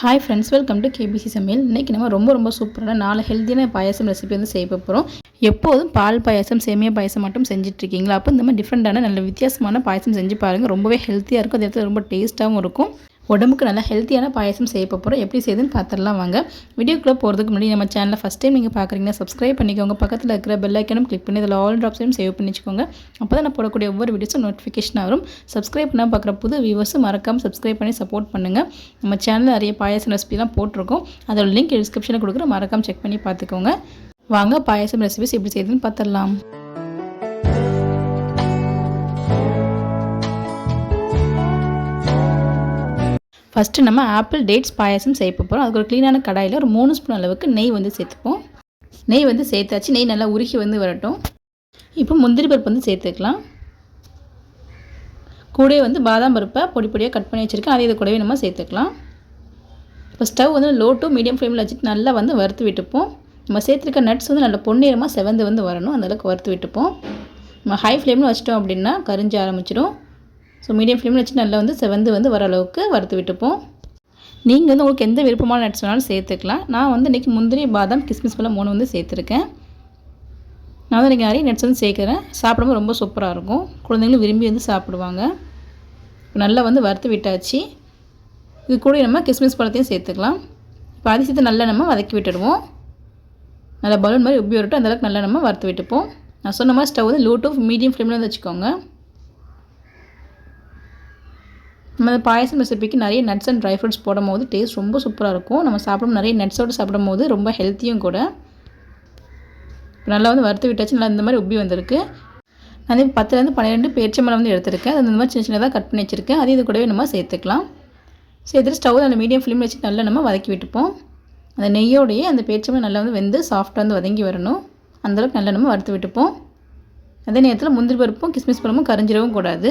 Hi friends welcome to KBC சமையல். இன்றைக்கி நம்ம ரொம்ப ரொம்ப சூப்பரான நாலு ஹெல்த்தியான பாயாசம் ரெசிபி வந்து செய்ய போகிறோம் எப்போதும் பால் பாயாசம் சேமியா பாயசம் மட்டும் செஞ்சிட்ருக்கீங்களா அப்போ இந்த மாதிரி டிஃப்ரெண்ட்டான நல்ல வித்தியாசமான பாயாசம் செஞ்சு பாருங்கள் ரொம்பவே ஹெல்த்தியாக இருக்கும். அதே இடத்துல ரொம்ப டேஸ்ட்டாகவும் இருக்கும். உடம்புக்கு நல்லா ஹெல்த்தியான பாயசம் செய்ய போகிறோம் எப்படி செய்யுதுன்னு பார்த்துடலாம் வாங்க. வீடியோக்குள்ளே போகிறதுக்கு முன்னாடி நம்ம சேனலில் ஃபஸ்ட் டைம் நீங்கள் பார்க்குறீங்கன்னா சப்ஸ்கிரைப் பண்ணிக்கோங்க. பக்கத்தில் இருக்கிற பெல் ஐக்கனும் கிளிக் பண்ணி இதில் ஆல் ட்ராப்ஸையும் சேவ் பண்ணி வச்சுக்கோங்க அப்போ தான் நான் போடக்கூடிய ஒவ்வொரு வீடியோஸும் நோட்டிஃபிகேஷன் வரும். சப்ஸ்கிரைப் பண்ணால் பார்க்குற புது வியூவர்ஸும் மறக்காமல் சப்ஸ்கிரைப் பண்ணி சப்போர்ட் பண்ணுங்கள் நம்ம சேனலில் நிறைய பாயசம் ரெசிபிலாம் போட்டிருக்கோம். அதோட லிங்க் டிஸ்கிரிப்ஷனில் கொடுக்குற மறக்காமல் செக் பண்ணி பார்த்துக்கோங்க வாங்க பாயசம் ரெசிபிஸ் எப்படி செய்யுதுன்னு பார்த்துடலாம் ஃபஸ்ட்டு நம்ம ஆப்பிள் டேட்ஸ் பாயாசம் செய்ய போகிறோம் அதுக்கு ஒரு க்ளீனான கடாயில் ஒரு மூணு ஸ்பூன் அளவுக்கு நெய் வந்து சேர்த்துப்போம். நெய் வந்து சேர்த்தாச்சு. நெய் நல்லா உருகி வந்து வரட்டும். இப்போ முந்திரி பருப்பு வந்து சேர்த்துக்கலாம். கூடவே வந்து பாதாம் பருப்பை பொடி பொடியாக கட் பண்ணி வச்சுருக்கேன். அதே இது கூடவே நம்ம சேர்த்துக்கலாம். இப்போ ஸ்டவ் வந்து லோ டு மீடியம் ஃப்ளேமில் வச்சுட்டு நல்லா வந்து வறுத்து விட்டுப்போம். நம்ம சேர்த்துருக்க நட்ஸ் வந்து நல்லா பொன்னிறமாக செவந்து வந்து வரணும். அந்தளவுக்கு வறுத்து விட்டுப்போம். நம்ம ஹை ஃப்ளேமில் வச்சிட்டோம் அப்படின்னா கரிஞ்சு ஆரம்பிச்சிடும் ஸோ மீடியம் ஃப்ளேமில் வச்சு நல்லா வந்து செவந்து வந்து வர அளவுக்கு வறுத்து விட்டுப்போம். நீங்கள் வந்து உங்களுக்கு எந்த விருப்பமான நட்ஸ் வேணாலும் சேர்த்துக்கலாம். நான் வந்து இன்றைக்கி முந்திரி பாதாம் கிஸ்மிஸ் பழம் மூணு வந்து சேர்த்துருக்கேன். நான் வந்து இன்றைக்கி நிறைய நட்ஸ் வந்து சேர்க்குறேன். சாப்பிடும்போது ரொம்ப சூப்பராக இருக்கும். குழந்தைங்களும் விரும்பி வந்து சாப்பிடுவாங்க. நல்லா வந்து வறுத்து விட்டாச்சு. இது கூட நம்ம கிஸ்மிஸ் பழத்தையும் சேர்த்துக்கலாம். இப்போ அதி சேர்த்து நல்லா நம்ம வதக்கி விட்டுடுவோம். நல்லா பலூன் மாதிரி உப்பி வரட்டும். அந்தளவுக்கு நல்லா நம்ம வறுத்து விட்டுப்போம். நான் சொன்ன மாதிரி ஸ்டவ் வந்து லோ டு மீடியம் ஃப்ளேமில் வந்து வச்சுக்கோங்க. நம்ம பாயசம் ரெசிபிக்கு நிறைய நட்ஸ் அண்ட் ட்ரை ஃப்ரூட்ஸ் போடும் போது டேஸ்ட் ரொம்ப சூப்பராக இருக்கும். நம்ம சாப்பிடும் நிறைய நட்ஸோடு சாப்பிடும் போது ரொம்ப ஹெல்த்தியும் கூட. நல்லா வந்து வறுத்து விட்டாச்சு நல்லா இந்த மாதிரி உப்பி வந்திருக்கு. நான் வந்து பத்துலேருந்து பன்னிரெண்டு பேச்சம்பழம் வந்து எடுத்திருக்கேன். அது இந்த மாதிரி சின்ன சின்னதாக கட் பண்ணி வச்சுருக்கேன். அது இது கூடவே நம்ம சேர்த்துக்கலாம். சேர்த்துட்டு ஸ்டவ் அந்த மீடியம் ஃப்ளேம் வச்சு நல்லா நம்ம வதக்கி விட்டுப்போம். அந்த நெய்யோடையே அந்த பேச்சம்பழம் நல்லா வந்து வெந்து சாஃப்டாக வந்து வதங்கி வரணும். அந்தளவுக்கு நல்லா நம்ம வறுத்து விட்டுப்போம். அதே நேரத்தில் முந்திரி பருப்பும் கிஸ்மிஸ் பழமும் கரைஞ்சிடவும் கூடாது.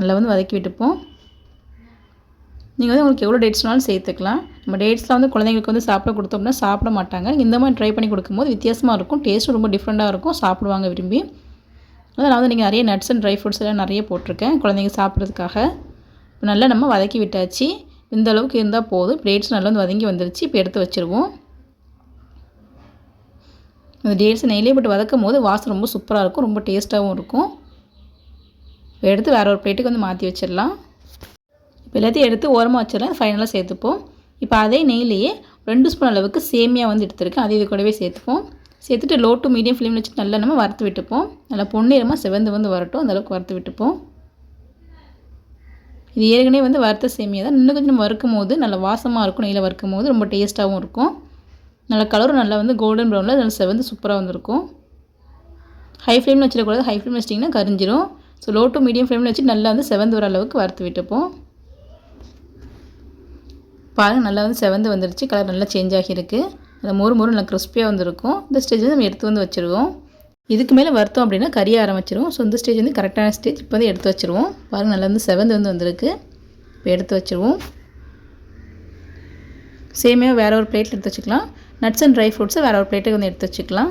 நல்லா வந்து வதக்கி விட்டுப்போம். நீங்கள் வந்து உங்களுக்கு எவ்வளோ டேட்ஸ்னாலும் சேர்த்துக்கலாம். நம்ம டேட்ஸ்லாம் வந்து குழந்தைங்களுக்கு வந்து சாப்பிட கொடுத்தோம்னா சாப்பிட மாட்டாங்க. இந்த மாதிரி ட்ரை பண்ணி கொடுக்கும்போது வித்தியாசமாக இருக்கும். டேஸ்ட்டும் ரொம்ப டிஃப்ரெண்ட்டாக இருக்கும். சாப்பிடுவாங்க விரும்பி. அதனால் நான் வந்து நீங்கள் நிறைய நட்ஸ் அண்ட் ட்ரை ஃப்ரூட்ஸ் எல்லாம் நிறைய போட்டிருக்கேன் குழந்தைங்க சாப்பிட்றதுக்காக. இப்போ நல்லா நம்ம வதக்கி விட்டாச்சு. இந்த அளவுக்கு இருந்தால் போதும். டேட்ஸ் நல்லா வந்து வதங்கி வந்துருச்சு. இப்போ எடுத்து வச்சுருவோம். அந்த டேட்ஸ் நெய்லே போட்டு வதக்கும் போது வாசம் ரொம்ப சூப்பராக இருக்கும். ரொம்ப டேஸ்ட்டாகவும் இருக்கும். எடுத்து வேறு ஒரு பிளேட்டுக்கு வந்து மாற்றி வச்சிடலாம். இப்போ எல்லாத்தையும் எடுத்து ஓரமாக வச்சிடலாம். ஃபைனலாக சேர்த்துப்போம். இப்போ அதே நெய்லேயே ரெண்டு ஸ்பூன் அளவுக்கு சேமியா வந்து எடுத்துருக்கேன். அதே இது கூடவே சேர்த்துப்போம். சேர்த்துட்டு லோ டு மீடியம் ஃப்ளேம் வச்சு நல்லா நம்ம வறுத்து விட்டுப்போம். நல்லா பொன்னிறமாக செவந்து வந்து வரட்டும். அந்தளவுக்கு வறுத்து விட்டுப்போம். இது ஏற்கனவே வந்து வறுத்த சேமியா தான். இன்னும் கொஞ்சம் வறுக்கும் போது நல்லா வாசமாக இருக்கும். நெய்யில் வறுக்கும் போது ரொம்ப டேஸ்ட்டாகவும் இருக்கும். நல்ல கலரும் நல்லா வந்து கோல்டன் ப்ரௌனில் நல்லா செவந்து சூப்பராக வந்துருக்கும். ஹை ஃப்ளேமில் வச்சிடக்கூடாது. ஹை ஃப்ளேம் வச்சிட்டிங்கன்னா கரிஞ்சிரும். ஸோ லோ டு மீடியம் ஃப்ளேமில் வச்சு நல்லா வந்து செவந்து வர அளவுக்கு வறுத்து விட்டுப்போம். பாருங்கள் நல்லா வந்து செவந்து வந்துருச்சு. கலர் நல்லா சேஞ்ச் ஆகியிருக்கு. அந்த மொறு மொறு நல்லா கிறிஸ்பியாக வந்துருக்கும். இந்த ஸ்டேஜ் வந்து நம்ம எடுத்து வந்து வச்சுருவோம். இதுக்கு மேலே வருத்தம் அப்படின்னா கறிய ஆரம்பிச்சிருவோம். ஸோ இந்த ஸ்டேஜ் வந்து கரெக்டான ஸ்டேஜ் இப்போ வந்து எடுத்து வச்சுருவோம். பாருங்கள் நல்லா வந்து செவந்து வந்து வந்திருக்கு. இப்போ எடுத்து வச்சுருவோம். சேமே வேறு ஒரு பிளேட்டில் எடுத்து வச்சுக்கலாம். நட்ஸ் அண்ட் ட்ரை ஃப்ரூட்ஸை வேறு ஒரு பிளேட்டுக்கு வந்து எடுத்து வச்சுக்கலாம்.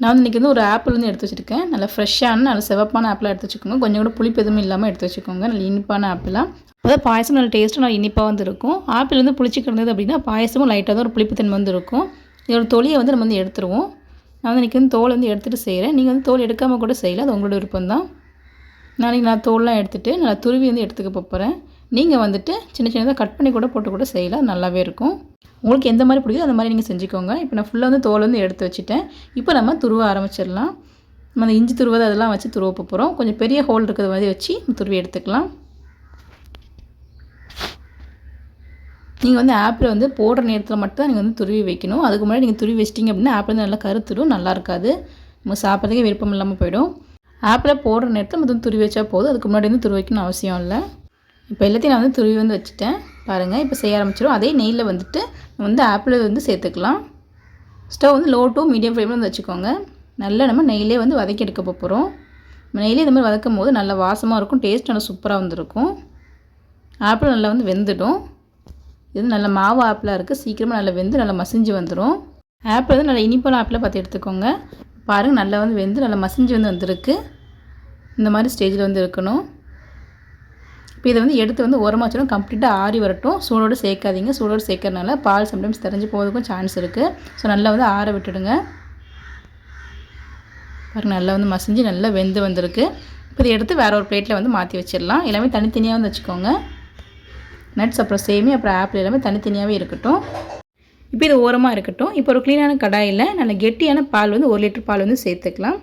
நான் வந்து இன்றைக்கி வந்து ஒரு ஆப்பிள் வந்து எடுத்து வச்சுருக்கேன். நல்லா ஃப்ரெஷ்ஷான நல்ல சிவப்பான ஆப்பிளாக எடுத்து வச்சுக்கோங்க. கொஞ்சம் கூட புளிப்பு எதுவும் இல்லாமல் எடுத்து வச்சுக்கோங்க. நல்ல இனிப்பான ஆப்பிளாக அதாவது பாயசம் நல்ல டேஸ்ட்டும் நல்லா இனிப்பாக வந்து இருக்கும். ஆப்பிள் வந்து புளிச்சு கிடந்தது அப்படின்னா பாயசமும் லைட்டாக தான் ஒரு புளிப்பு தன்மை வந்து இருக்கும். இதோட தொலியை வந்து நம்ம வந்து எடுத்துருவோம். நான் வந்து இன்றைக்கி வந்து தோல் வந்து எடுத்துகிட்டு செய்கிறேன் நீங்கள் வந்து தோல் எடுக்காமல் கூட செய்யலாம். அது உங்களோட விருப்பம் தான் நாளைக்கு நான் தோல்லாம் எடுத்துகிட்டு நல்லா துருவி வந்து எடுத்துக்க போகிறேன் நீங்கள் வந்துட்டு சின்ன சின்னதாக கட் பண்ணி கூட போட்டு கூட செய்யலாம். நல்லாவே இருக்கும். உங்களுக்கு எந்த மாதிரி பிடிக்குதோ அந்த மாதிரி நீங்கள் செஞ்சுக்கோங்க. இப்போ நான் ஃபுல்லாக வந்து தோல் வந்து எடுத்து வச்சுட்டேன். இப்போ நம்ம துருவ ஆரம்பிச்சிடலாம். நம்ம அந்த இஞ்சி துருவது அதெல்லாம் வச்சு துருவ போகிறோம் கொஞ்சம் பெரிய ஹோல் இருக்கிற மாதிரி வச்சு துருவி எடுத்துக்கலாம். நீங்கள் வந்து ஆப்பில் வந்து போடுற நேரத்தில் மட்டும் தான் நீங்கள் வந்து துருவி வைக்கணும். அதுக்கு முன்னாடி நீங்கள் துருவி வச்சிட்டிங்க அப்படின்னா ஆப்பிள் வந்து நல்லா கருத்துடும் நல்லா இருக்காது. நம்ம சாப்பிட்றதுக்கே விருப்பம் இல்லாமல் போயிடும். ஆப்பில் போடுற நேரத்தில் மட்டும் துருவி வச்சா போதும். அதுக்கு முன்னாடி வந்து துருவி வைக்கணும் அவசியம் இல்லை. இப்போ எல்லாத்தையும் நான் வந்து துருவி வந்து வச்சுட்டேன். பாருங்கள் இப்போ செய்ய ஆரம்பிச்சிடும் அதே நெய்யில் வந்துட்டு வந்து ஆப்பிள் வந்து சேர்த்துக்கலாம். ஸ்டவ் வந்து லோ டு மீடியம் ஃப்ளேமில் வந்து வச்சுக்கோங்க. நல்லா நம்ம நெய்லே வந்து வதக்கி எடுக்க போகிறோம் நெய்லே இந்த மாதிரி வதக்கும் போது நல்லா வாசமாக இருக்கும் டேஸ்ட் நல்லா சூப்பராக வந்துருக்கும். ஆப்பிள் நல்லா வந்து வெந்துடும். இது நல்ல மாவு ஆப்பிளாக இருக்குது சீக்கிரமாக நல்லா வெந்து நல்லா மசிஞ்சு வந்துடும் ஆப்பிள் வந்து நல்லா இனிப்பான ஆப்பிளாக பார்த்து எடுத்துக்கோங்க. பாருங்கள் நல்லா வந்து வெந்து நல்லா மசிஞ்சு வந்து வந்திருக்கு. இந்த மாதிரி ஸ்டேஜில் வந்து இருக்கணும். இப்போ இதை வந்து எடுத்து வந்து ஓரமாக வச்சிடும். கம்ப்ளீட்டாக ஆறி வரட்டும். சூடோடு சேர்க்காதீங்க. சூடோடு சேர்க்கறனால பால் சம்டைம்ஸ் தெரிஞ்சு போகிறதுக்கும் சான்ஸ் இருக்குது ஸோ நல்லா வந்து ஆற விட்டுடுங்க. பாருங்க நல்லா வந்து மசிஞ்சு நல்லா வெந்து வந்திருக்கு. இப்போ இதை எடுத்து வேறு ஒரு பிளேட்டில் வந்து மாற்றி வச்சிடலாம். எல்லாமே தனித்தனியாக வந்து வச்சுக்கோங்க. நட்ஸ் அப்புறம் சேமி அப்புறம் ஆப்பிள் எல்லாமே தனித்தனியாகவே இருக்கட்டும். இப்போ இது ஓரமாக இருக்கட்டும். இப்போ ஒரு க்ளீனான கடாயில் நல்ல கெட்டியான பால் வந்து ஒரு லிட்டர் பால் வந்து சேர்த்துக்கலாம்.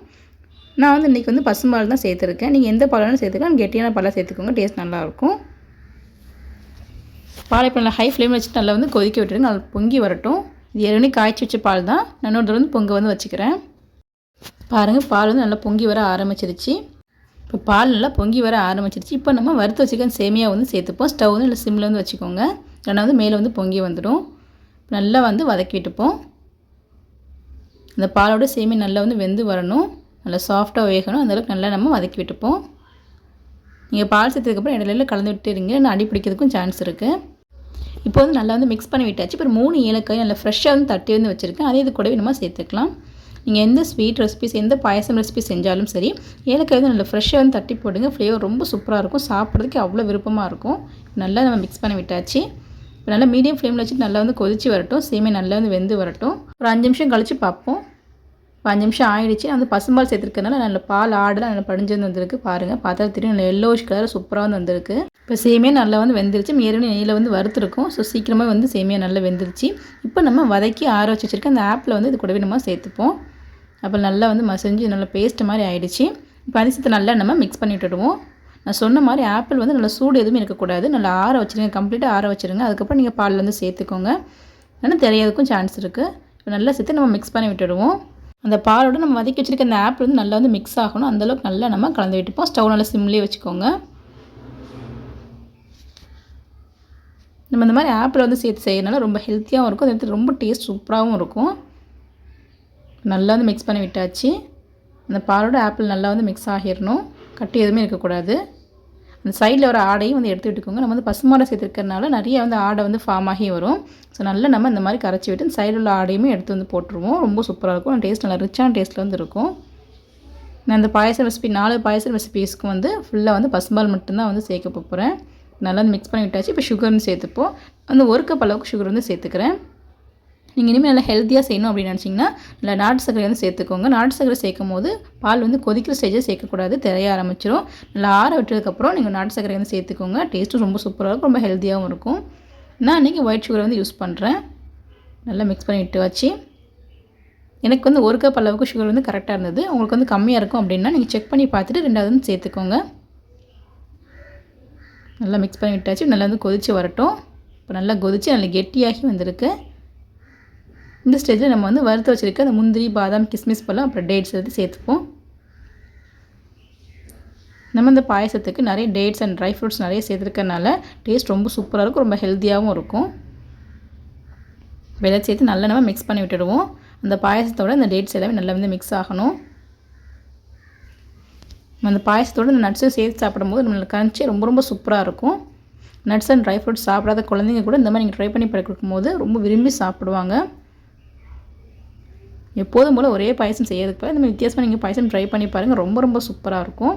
நான் வந்து இன்றைக்கி வந்து பசும்பால் தான் சேர்த்துருக்கேன். நீங்கள் எந்த பால் சேர்த்துக்கலாம். கெட்டியான பாலாக சேர்த்துக்கோங்க. டேஸ்ட் நல்லாயிருக்கும். பாலை இப்போ நல்லா ஹை ஃப்ளேமில் வச்சுட்டு நல்லா வந்து கொதிக்க விட்டுருங்க நல்லா பொங்கி வரட்டும். இது ஏற்கனவே காய்ச்சி வச்ச பால் தான். நான் இன்னொரு வந்து பொங்க வந்து வச்சுக்கிறேன். பாருங்கள் பால் வந்து நல்லா பொங்கி வர ஆரம்பிச்சிருச்சு. இப்போ பால் நல்லா பொங்கி வர ஆரம்பிச்சிருச்சு. இப்போ நம்ம வறுத்து வச்சுக்க சேமியா வந்து சேர்த்துப்போம். ஸ்டவ் வந்து நல்லா சிம்மில் வந்து வச்சுக்கோங்க. ஏன்னா வந்து மேலே வந்து பொங்கி வந்துடும். நல்லா வந்து வதக்கி விட்டுப்போம் அந்த பாலோட சேமி நல்லா வந்து வெந்து வரணும். நல்லா சாஃப்டாக வேகணும். அந்தளவுக்கு நல்லா நம்ம வதக்கி விட்டுப்போம். நீங்கள் பால் சேர்த்ததுக்கப்புறம் இடையில கலந்து விட்டுருங்க நான் அடி பிடிக்கிறதுக்கும் சான்ஸ் இருக்குது இப்போ வந்து நல்லா வந்து மிக்ஸ் பண்ணி விட்டாச்சு. இப்போ மூணு ஏலக்காய் நல்லா ஃப்ரெஷ்ஷாக வந்து தட்டி வந்து வச்சுருக்கேன். அதே இது கூடவே நம்ம சேர்த்துக்கலாம். நீங்கள் எந்த ஸ்வீட் ரெசிபிஸ் எந்த பாயசம் ரெசிபி செஞ்சாலும் சரி ஏலக்காய் வந்து நல்லா ஃப்ரெஷ்ஷாக வந்து தட்டி போடுங்க. ஃப்ளேவர் ரொம்ப சூப்பராக இருக்கும். சாப்பிட்றதுக்கு அவ்வளோ விருப்பமாக இருக்கும். நல்லா நம்ம மிக்ஸ் பண்ணி விட்டாச்சு. இப்போ நல்லா மீடியம் ஃப்ளேமில் வச்சுட்டு நல்லா வந்து கொதிச்சு வரட்டும். சேமே நல்லா வந்து வெந்து வரட்டும். ஒரு அஞ்சு நிமிஷம் கழித்து பார்ப்போம். அஞ்சு நிமிஷம் ஆயிடுச்சு. அந்த பசும்பால் சேர்த்துருக்கனால நல்ல பால் ஆடலாம் நல்லா படிஞ்சு வந்து வந்திருக்கு பாருங்கள் பார்த்தா தெரியும் நல்ல எல்லோஷ் கலர் சூப்பராக வந்து வந்திருக்கு. இப்போ சேமியா நல்லா வந்து வெந்துருச்சு. ஏற்கனவே நெய்யில் வந்து வறுத்துருக்கும். ஸோ சீக்கிரமாக வந்து சேமியா நல்லா வெந்துருச்சு. இப்போ நம்ம வதக்கி ஆற வச்சு வச்சுருக்க அந்த ஆப்பில் வந்து இது கூடவே நம்ம சேர்த்துப்போம். அப்போ நல்லா வந்து மசிஞ்சு நல்லா பேஸ்ட் மாதிரி ஆயிடுச்சு. இப்போ நல்லா நம்ம மிக்ஸ் பண்ணி விட்டுடுவோம். நான் சொன்ன மாதிரி ஆப்பிள் வந்து நல்லா சூடு எதுவுமே இருக்கக்கூடாது நல்லா ஆற வச்சுருங்க. கம்ப்ளீட்டாக ஆற வச்சுருங்க. அதுக்கப்புறம் நீங்கள் பாலில் வந்து சேர்த்துக்கோங்க. ஏன்னா தெரியாததுக்கும் சான்ஸ் இருக்குது இப்போ நல்லா சேர்த்து நம்ம மிக்ஸ் பண்ணி விட்டுடுவோம். அந்த பாலோட நம்ம வதக்கி வச்சுருக்க அந்த ஆப்பிள் வந்து நல்லா வந்து மிக்ஸ் ஆகணும். அந்தளவுக்கு நல்லா நம்ம கலந்து விட்டுப்போம். ஸ்டவ் நல்லா சிம்லேயே வச்சுக்கோங்க. நம்ம இந்த மாதிரி ஆப்பிள் வந்து சேர்த்து செய்யறதுனால ரொம்ப ஹெல்த்தியாகவும் இருக்கும். அதே ரொம்ப டேஸ்ட் சூப்பராகவும் இருக்கும். நல்லா வந்து மிக்ஸ் பண்ணி விட்டாச்சு. அந்த பாலோட ஆப்பிள் நல்லா வந்து மிக்ஸ் ஆகிடணும் கட்டி எதுவுமே இருக்கக்கூடாது. அந்த சைடில் வர ஆடையும் வந்து எடுத்து விட்டுக்கோங்க. நம்ம வந்து பசுமாடை சேர்த்துருக்கறனால நிறைய வந்து ஆடை வந்து ஃபார்ம் ஆகி வரும். ஸோ நல்லா நம்ம இந்த மாதிரி கரைச்சி விட்டு சைடில் உள்ள ஆடையுமே எடுத்து வந்து போட்டுருவோம். ரொம்ப சூப்பராக இருக்கும். டேஸ்ட் நல்லா ரிச்சான டேஸ்ட்டில் வந்து இருக்கும். நான் இந்த பாயசம் ரெசிபி நாலு பாயசம் ரெசிபீஸ்க்கு வந்து ஃபுல்லாக வந்து பசும்பால் மட்டும்தான் வந்து சேர்க்க போகிறேன் நல்லா மிக்ஸ் பண்ணி விட்டாச்சு. இப்போ சுகர்னு சேர்த்துப்போம். அந்த ஒரு கப் அளவுக்கு சுகர் வந்து சேர்த்துக்கிறேன். நீங்கள் இனிமேல் நல்லா ஹெல்த்தியாக செய்யணும் அப்படின்னு நினச்சிங்கன்னா நல்லா நாட்டு சர்க்கரை வந்து சேர்த்துக்கோங்க. நாட்டு சர்க்கரை சேர்க்கும் போது பால் வந்து கொதிக்கிற ஸ்டேஜில் சேர்க்கக்கூடாது திரைய ஆரம்பிச்சிடும் நல்லா ஆற விட்டதுக்கப்புறம் நீங்கள் நாட்டு சர்க்கரை வந்து சேர்த்துக்கோங்க. டேஸ்ட்டும் ரொம்ப சூப்பராக இருக்கும் ரொம்ப ஹெல்த்தியாகவும் இருக்கும். நான் இன்றைக்கி ஒயிட் சுகர் வந்து யூஸ் பண்ணுறேன் நல்லா மிக்ஸ் பண்ணி விட்டு வச்சு. எனக்கு வந்து ஒரு கப் அளவுக்கு சுகர் வந்து கரெக்டாக இருந்தது. உங்களுக்கு வந்து கம்மியாக இருக்கும் அப்படின்னா நீங்கள் செக் பண்ணி பார்த்துட்டு ரெண்டாவது வந்து சேர்த்துக்கோங்க. நல்லா மிக்ஸ் பண்ணி விட்டாச்சு நல்லா வந்து கொதித்து வரட்டும். இப்போ நல்லா கொதித்து நல்லா கெட்டியாகி வந்திருக்கு. இந்த ஸ்டேஜில் நம்ம வந்து வறுத்து வச்சுருக்க அந்த முந்திரி பாதாம் கிஸ்மிஸ் பழம் அப்புறம் டேட்ஸ் எடுத்து சேர்த்துப்போம். நம்ம இந்த பாயசத்துக்கு நிறைய டேட்ஸ் அண்ட் ட்ரை ஃப்ரூட்ஸ் நிறைய சேர்த்துருக்கனால டேஸ்ட் ரொம்ப சூப்பராக இருக்கும் ரொம்ப ஹெல்த்தியாகவும் இருக்கும். வெள்ளை சேர்த்து நல்லா நம்ம மிக்ஸ் பண்ணி விட்டுடுவோம். அந்த பாயசத்தோட அந்த டேட்ஸ் எல்லாமே நல்லா வந்து மிக்ஸ் ஆகணும். அந்த பாயசத்தோடு இந்த நட்ஸும் சேர்த்து சாப்பிடும்போது நம்மளுக்கு கரைஞ்சி ரொம்ப ரொம்ப சூப்பராக இருக்கும். நட்ஸ் அண்ட் ட்ரை ஃப்ரூட்ஸ் சாப்பிடாத குழந்தைங்க கூட இந்த மாதிரி நீங்கள் ட்ரை பண்ணி பழக்கம் போது ரொம்ப விரும்பி சாப்பிடுவாங்க. எப்போதும் போல் ஒரே பாயசம் செய்யறதுக்கு இந்த மாதிரி வித்தியாசமாக நீங்கள் பாயசம் ட்ரை பண்ணி பாருங்கள் ரொம்ப ரொம்ப சூப்பராக இருக்கும்.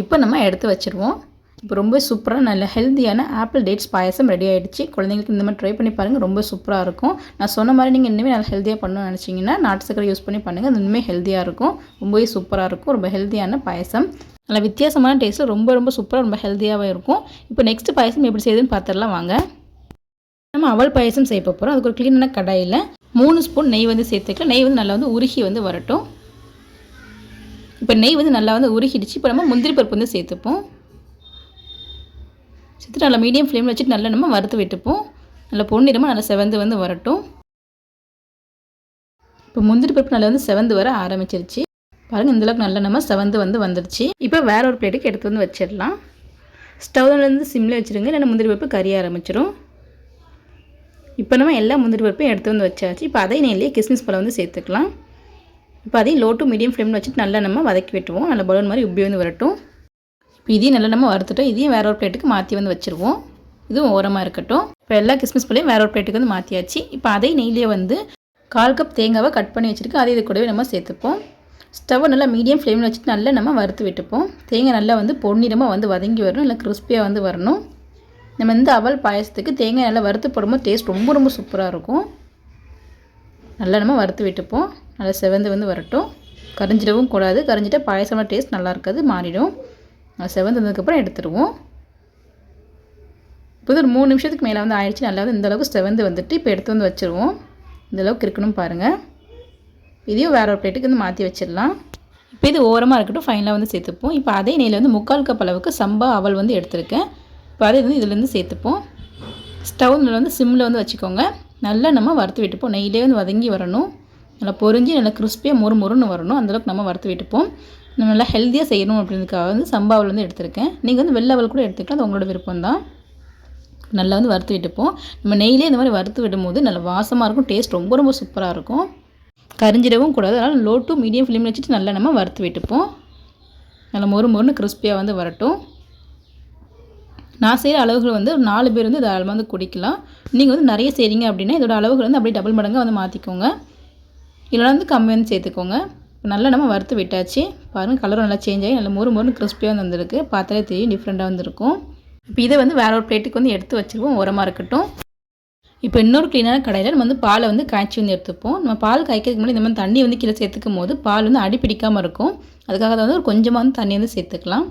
இப்போ நம்ம எடுத்து வச்சுருவோம். இப்போ ரொம்ப சூப்பராக நல்ல ஹெல்த்தியான ஆப்பிள் டேட்ஸ் பாயசம் ரெடி ஆகிடுச்சு குழந்தைங்களுக்கு இந்த மாதிரி ட்ரை பண்ணி பாருங்கள் ரொம்ப சூப்பராக இருக்கும். நான் சொன்ன மாதிரி நீங்கள் இன்னுமே நல்லா ஹெல்த்தியாக பண்ணணும்னு நினச்சிங்கன்னா நாட்டு சக்கரை யூஸ் பண்ணி பண்ணுங்கள் அது இன்னுமே ஹெல்த்தியாக இருக்கும். ரொம்பவே சூப்பராக இருக்கும். ரொம்ப ஹெல்த்தியான பாயசம். நல்ல வித்தியாசமான டேஸ்ட்டில் ரொம்ப ரொம்ப சூப்பராக ரொம்ப ஹெல்த்தியாகவே இருக்கும். இப்போ நெக்ஸ்ட் பாயசம் எப்படி செய்யுதுன்னு பார்த்துடலாம். வாங்க. நம்ம அவள் பாயசம் செய்ய போகிறோம் அதுக்கு ஒரு க்ளீனான கடாயில் மூணு ஸ்பூன் நெய் வந்து சேர்த்துக்கலாம். நெய் வந்து நல்லா வந்து உருகி வந்து வரட்டும். இப்போ நெய் வந்து நல்லா வந்து உருகிடுச்சு. இப்போ நம்ம முந்திரி பருப்பு வந்து சேர்த்துப்போம். சேர்த்துட்டு நல்லா மீடியம் ஃப்ளேமில் வச்சுட்டு நல்லா நம்ம வறுத்து விட்டுப்போம். நல்லா பொன்னிறமாக நல்லா செவந்து வந்து வரட்டும். இப்போ முந்திரி பருப்பு நல்லா வந்து செவந்து வர ஆரம்பிச்சிருச்சு. பாருங்கள் இந்தளவுக்கு நல்லா நம்ம செவந்து வந்து வந்துடுச்சு இப்போ வேற ஒரு பிளேட்டுக்கு எடுத்து வந்து வச்சிடலாம். ஸ்டவ்லேருந்து சிம்மில் வச்சுருங்க. இல்லைன்னா முந்திரி பருப்பு கறிய ஆரம்பிச்சிடும் இப்போ நம்ம எல்லா முந்திரி பருப்பையும் எடுத்து வந்து வச்சாச்சு. இப்போ அதே நெல்லையே கிஸ்மிஸ் பழம் வந்து சேர்த்துக்கலாம். இப்போ அதையும் லோ டு மீடியம் ஃப்ளேமில் வச்சுட்டு நல்லா நம்ம வதக்கி விட்டுருவோம். நல்லா பலூன் மாதிரி உப்பி வந்து வரட்டும். இப்போ இதையும் நல்லா நம்ம வறுத்துட்டோம். இதையும் வேற ஒரு பிளேட்டுக்கு மாற்றி வந்து வச்சுருவோம். இதுவும் ஓரமாக இருக்கட்டும். இப்போ எல்லா கிஸ்மிஸ் பழையும் வேற ஒரு பிளேட்டுக்கு வந்து மாற்றியாச்சு இப்போ அதே நெய்லேயே வந்து கால் கப் தேங்காவை கட் பண்ணி வச்சுருக்கு அதை இது கூடவே நம்ம சேர்த்துப்போம். ஸ்டவ்வை நல்லா மீடியம் ஃப்ளேமில் வச்சுட்டு நல்லா நம்ம வறுத்து விட்டுப்போம். தேங்காய் நல்லா வந்து பொன்னிறமாக வந்து வதங்கி வரணும். நல்லா கிறிஸ்பியாக வந்து வரணும். நம்ம இந்த அவல் பாயசத்துக்கு தேங்காய் நல்லா வறுத்து போடும்போது டேஸ்ட் ரொம்ப ரொம்ப சூப்பராக இருக்கும். நல்லா நம்ம வறுத்து விட்டுப்போம். நல்லா செவந்து வந்து வரட்டும். கரைஞ்சிடவும் கூடாது. கரிஞ்சிட்டா பாயசமோட டேஸ்ட் நல்லா இருக்காது மாறிடும். செவந்து வந்ததுக்கப்புறம் எடுத்துருவோம். இப்போ ஒரு மூணு நிமிஷத்துக்கு மேலே வந்து ஆயிடுச்சு. நல்லா வந்து இந்தளவுக்கு செவந்து வந்துட்டு இப்போ எடுத்து வந்து வச்சுருவோம். இந்தளவுக்கு இருக்கணும் பாருங்கள் இதையும் வேறு ஒரு பிளேட்டுக்கு வந்து மாற்றி வச்சிடலாம். இப்போ இது ஓரமாக இருக்கட்டும். ஃபைனலாக வந்து சேர்த்துப்போம். இப்போ அதே நெய்யில் வந்து முக்கால் கப் அளவுக்கு சம்பா அவல் வந்து எடுத்திருக்கேன். இப்போ வந்து இதுலேருந்து சேர்த்துப்போம். ஸ்டவ் வந்து சிம்மில் வந்து வச்சுக்கோங்க. நல்லா நம்ம வறுத்து விட்டுப்போம். நெய்யிலே வந்து வதங்கி வரணும். நல்லா பொறிஞ்சு நல்லா கிறிஸ்பியாக மொறு மொறுன்னு வரணும் அந்தளவுக்கு நம்ம வறுத்து விட்டுப்போம். நம்ம நல்லா ஹெல்த்தியாக செய்யணும் அப்படின்றதுக்காக வந்து சம்பாவில் வந்து எடுத்திருக்கேன். நீங்கள் வந்து வெள்ளை கூட எடுத்துக்கலாம். அது உங்களோட விருப்பம் தான் நல்லா வந்து வறுத்து விட்டுப்போம். நம்ம நெய்யிலே இந்த மாதிரி வறுத்து விடும்போது நல்லா வாசமாக இருக்கும். டேஸ்ட் ரொம்ப ரொம்ப சூப்பராக இருக்கும். கரிஞ்சிடவும் கூடாது. அதனால் லோ டு மீடியம் ஃப்ளேமில் வச்சுட்டு நல்லா நம்ம வறுத்து விட்டுப்போம். நல்லா மொறு மொறுன்னு கிறிஸ்பியாக வந்து வரட்டும். நான் செய்கிற அளவுகள் வந்து ஒரு நாலு பேர் வந்து தாராளமாக வந்து குடிக்கலாம். நீங்கள் வந்து நிறைய செய்கிறீங்க அப்படின்னா இதோட அளவுகள் வந்து அப்படியே டபுள் மடங்காக வந்து மாற்றிக்கோங்க இல்லைனா வந்து கம்மி வந்து சேர்த்துக்கோங்க. நல்லா நம்ம வறுத்து விட்டாச்சு. பாருங்கள் கலரும் நல்லா சேஞ்ச் ஆகி நல்லா மொறு மொறு கிறிஸ்பியாக வந்து வந்திருக்கு. பார்த்தாலே தெரியும் டிஃப்ரெண்ட்டாக வந்துருக்கும். இப்போ இதை வந்து வேற ஒரு பிளேட்டுக்கு வந்து எடுத்து வச்சுருவோம். உரமாக இருக்கட்டும். இப்போ இன்னொரு க்ளீனான கடையில் நம்ம வந்து பாலை வந்து காய்ச்சி வந்து எடுத்துப்போம். நம்ம பால் காய்க்கிறதுக்கு முன்னாடி இந்த மாதிரி தண்ணி வந்து கீழே சேர்த்துக்கும் போது பால் வந்து அடி பிடிக்காமல் இருக்கும். அதுக்காக தான் வந்து ஒரு கொஞ்சமாக வந்து தண்ணி வந்து சேர்த்துக்கலாம்.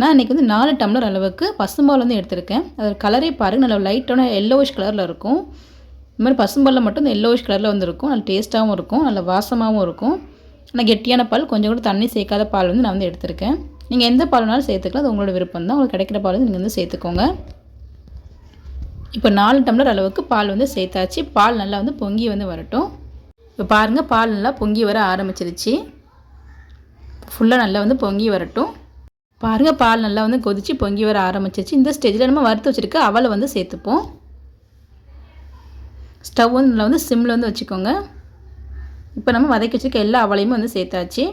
நான் இன்றைக்கி வந்து நாலு டம்ளர் அளவுக்கு பசும்பால் வந்து எடுத்திருக்கேன். அது கலரே பாருங்கள் நல்லா லைட்டான எல்லோவிஷ் கலரில் இருக்கும். இந்த மாதிரி பசும்பாலில் மட்டும் இந்த எல்லோவிஷ் கலரில் வந்து இருக்கும் நல்ல டேஸ்ட்டாகவும் இருக்கும் நல்ல வாசமாகவும் இருக்கும். ஆனால் கெட்டியான பால் கொஞ்சம் கூட தண்ணி சேர்க்காத பால் வந்து நான் வந்து எடுத்திருக்கேன். நீங்கள் எந்த பால் வேணாலும் சேர்த்துக்கலாம் அது உங்களோட விருப்பம் தான். உங்களுக்கு கிடைக்கிற பால் வந்து நீங்கள் வந்து சேர்த்துக்கோங்க. இப்போ நாலு டம்ளர் அளவுக்கு பால் வந்து சேர்த்தாச்சு. பால் நல்லா வந்து பொங்கி வந்து வரட்டும். இப்போ பாருங்கள் பால் நல்லா பொங்கி வர ஆரம்பிச்சிருச்சு. ஃபுல்லாக நல்லா வந்து பொங்கி வரட்டும். பாருங்கள் பால் நல்லா வந்து கொதித்து பொங்கி வர ஆரம்பிச்சிச்சு இந்த ஸ்டேஜில் நம்ம வறுத்து வச்சுருக்க அவளை வந்து சேர்த்துப்போம். ஸ்டவ் வந்து நல்லா வந்து சிம்மில் வந்து வச்சுக்கோங்க. இப்போ நம்ம வதக்கி வச்சுருக்க எல்லா அவளையுமே வந்து சேர்த்தாச்சு.